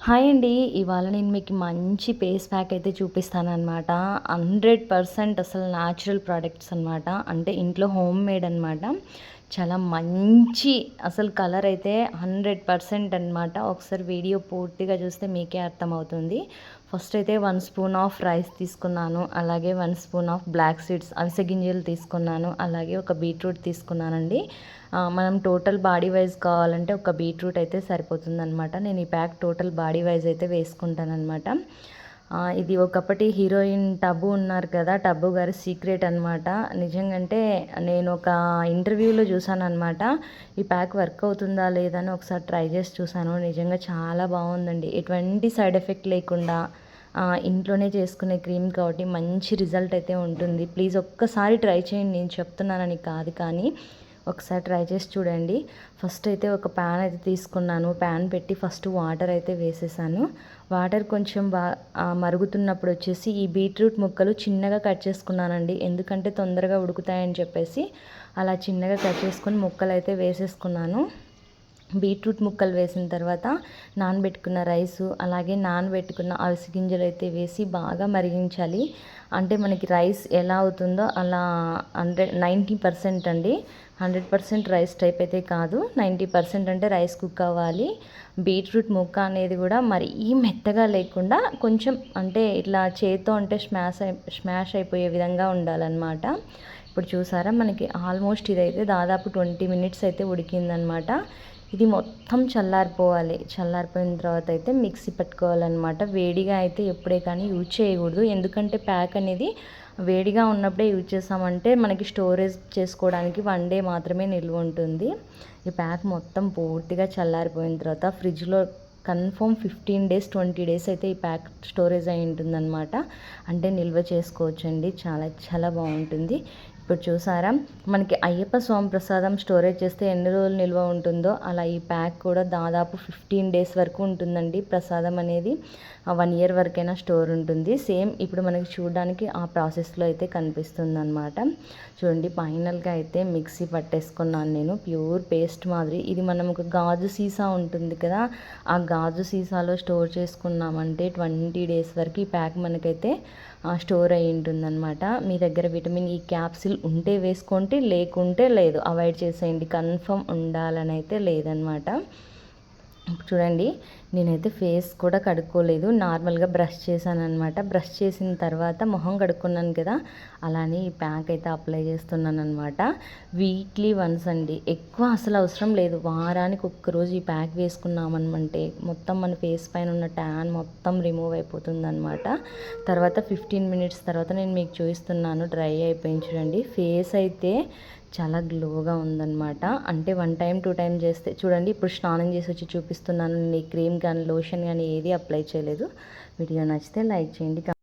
Hi అండి. ఇవాళ నేను మీకు మంచి ఫేస్ ప్యాక్ అయితే చూపిస్తానన్నమాట. హండ్రెడ్ పర్సెంట్ అసలు న్యాచురల్ ప్రోడక్ట్స్ అనమాట అంటే ఇంట్లో హోమ్ మేడ్ అనమాట చాలా మంచి అసలు కలర్ అయితే హండ్రెడ్ పర్సెంట్ అనమాట ఒకసారి వీడియో పూర్తిగా చూస్తే మీకే అర్థమవుతుంది. ఫస్ట్ అయితే వన్ స్పూన్ ఆఫ్ రైస్ తీసుకున్నాను. అలాగే one spoon of black seeds అవిసె గింజలు తీసుకున్నాను. అలాగే ఒక బీట్రూట్ తీసుకున్నానండి. మనం టోటల్ బాడీ వైజ్ కావాలంటే ఒక బీట్రూట్ అయితే సరిపోతుందనమాట నేను ఈ ప్యాక్ టోటల్ బాడీ వైజ్ అయితే వేసుకుంటానమాట ఇది ఒకప్పటి హీరోయిన్ టబ్బు ఉన్నారు కదా టబ్బు గారి సీక్రెట్ అనమాట నిజంగంటే నేను ఒక ఇంటర్వ్యూలో చూసాను అనమాట ఈ ప్యాక్ వర్క్ అవుతుందా లేదా అని ఒకసారి ట్రై చేసి చూసాను. నిజంగా చాలా బాగుందండి. ఎటువంటి సైడ్ ఎఫెక్ట్ లేకుండా ఇంట్లోనే చేసుకునే క్రీమ్ కాబట్టి మంచి రిజల్ట్ అయితే ఉంటుంది. ప్లీజ్ ఒక్కసారి ట్రై చేయండి. నేను చెప్తున్నానని కాదు కానీ ఒకసారి ట్రై చేసి చూడండి. ఫస్ట్ అయితే ఒక ప్యాన్ అయితే తీసుకున్నాను. ప్యాన్ పెట్టి ఫస్ట్ వాటర్ అయితే వేసేసాను. వాటర్ కొంచెం బా మరుగుతున్నప్పుడు వచ్చేసి ఈ బీట్రూట్ ముక్కలు చిన్నగా కట్ చేసుకున్నానండి. ఎందుకంటే తొందరగా ఉడుకుతాయని చెప్పేసి అలా చిన్నగా కట్ చేసుకొని ముక్కలు అయితే వేసేసుకున్నాను. బీట్రూట్ ముక్కలు వేసిన తర్వాత నానబెట్టుకున్న రైసు అలాగే నానబెట్టుకున్న అవిసి గింజలు అయితే వేసి బాగా మరిగించాలి. అంటే మనకి రైస్ ఎలా అవుతుందో అలా హండ్రెడ్ నైంటీ పర్సెంట్ అండి. హండ్రెడ్ పర్సెంట్ రైస్ టైప్ అయితే కాదు. నైంటీ పర్సెంట్ అంటే రైస్ కుక్ అవ్వాలి. బీట్రూట్ ముక్క అనేది కూడా మరీ మెత్తగా లేకుండా కొంచెం అంటే ఇట్లా చేత్తో అంటే స్మాష్ అయి స్మాష్ అయిపోయే విధంగా ఉండాలన్నమాట. ఇప్పుడు చూసారా మనకి ఆల్మోస్ట్ ఇదైతే దాదాపు ట్వంటీ మినిట్స్ అయితే ఉడికిందనమాట ఇది మొత్తం చల్లారిపోవాలి. చల్లారిపోయిన తర్వాత అయితే మిక్సీ పెట్టుకోవాలన్నమాట. వేడిగా అయితే ఎప్పుడే కానీ యూజ్ చేయకూడదు. ఎందుకంటే ప్యాక్ అనేది వేడిగా ఉన్నప్పుడే యూజ్ చేసామంటే మనకి స్టోరేజ్ చేసుకోవడానికి వన్ డే మాత్రమే నిల్వ ఉంటుంది. ఈ ప్యాక్ మొత్తం పూర్తిగా చల్లారిపోయిన తర్వాత ఫ్రిడ్జ్లో confirm fifteen days twenty days అయితే ఈ ప్యాక్ స్టోరేజ్ అయి ఉంటుందన్నమాట. అంటే నిల్వ చేసుకోవచ్చండి. చాలా చాలా బాగుంటుంది. ఇప్పుడు చూసారా? మనకి అయ్యప్ప స్వామి ప్రసాదం స్టోరేజ్ చేస్తే ఎన్ని రోజులు నిల్వ ఉంటుందో అలా ఈ ప్యాక్ కూడా దాదాపు ఫిఫ్టీన్ డేస్ వరకు ఉంటుందండి ప్రసాదం అనేది. వన్ ఇయర్ వరకైనా స్టోర్ ఉంటుంది. సేమ్ ఇప్పుడు మనకి చూడడానికి ఆ ప్రాసెస్లో అయితే కనిపిస్తుంది అనమాట చూడండి ఫైనల్గా అయితే మిక్సీ పట్టేసుకున్నాను నేను. ప్యూర్ పేస్ట్ మాదిరి. ఇది మనం ఒక గాజు సీసా ఉంటుంది కదా ఆ గాజు సీసాలో స్టోర్ చేసుకున్నామంటే ట్వంటీ డేస్ వరకు ఈ ప్యాక్ మనకైతే స్టోర్ అయి ఉంటుందన్నమాట. మీ దగ్గర విటమిన్ ఈ క్యాప్సిల్ ఉంటే వేసుకోండి లేకుంటే లేదు. అవాయిడ్ చేసేయండి. కన్ఫర్మ్ ఉండాలని అయితే లేదనమాట చూడండి నేనైతే ఫేస్ కూడా కడుక్కోలేదు. నార్మల్గా బ్రష్ చేశాను అనమాట బ్రష్ చేసిన తర్వాత మొహం కడుక్కున్నాను కదా అలానే ఈ ప్యాక్ అయితే అప్లై చేస్తున్నాను అనమాట వీక్లీ వన్స్ అండి. ఎక్కువ అసలు అవసరం లేదు. వారానికి ఒక్కరోజు ఈ ప్యాక్ వేసుకున్నామనమంటే మొత్తం మన ఫేస్ పైన ఉన్న ట్యాన్ మొత్తం రిమూవ్ అయిపోతుంది అనమాట తర్వాత ఫిఫ్టీన్ మినిట్స్ తర్వాత నేను మీకు చూపిస్తున్నాను. డ్రై అయిపోయింది చూడండి. ఫేస్ అయితే చాలా గ్లోగా ఉందన్నమాట. అంటే వన్ టైం టూ టైం చేస్తే చూడండి ఇప్పుడు స్నానం చేసి వచ్చి చూపిస్తున్నాను నీ క్రీమ్ కానీ లోషన్ కానీ ఏది అప్లై చేయలేదు. వీడియో నచ్చితే లైక్ చేయండి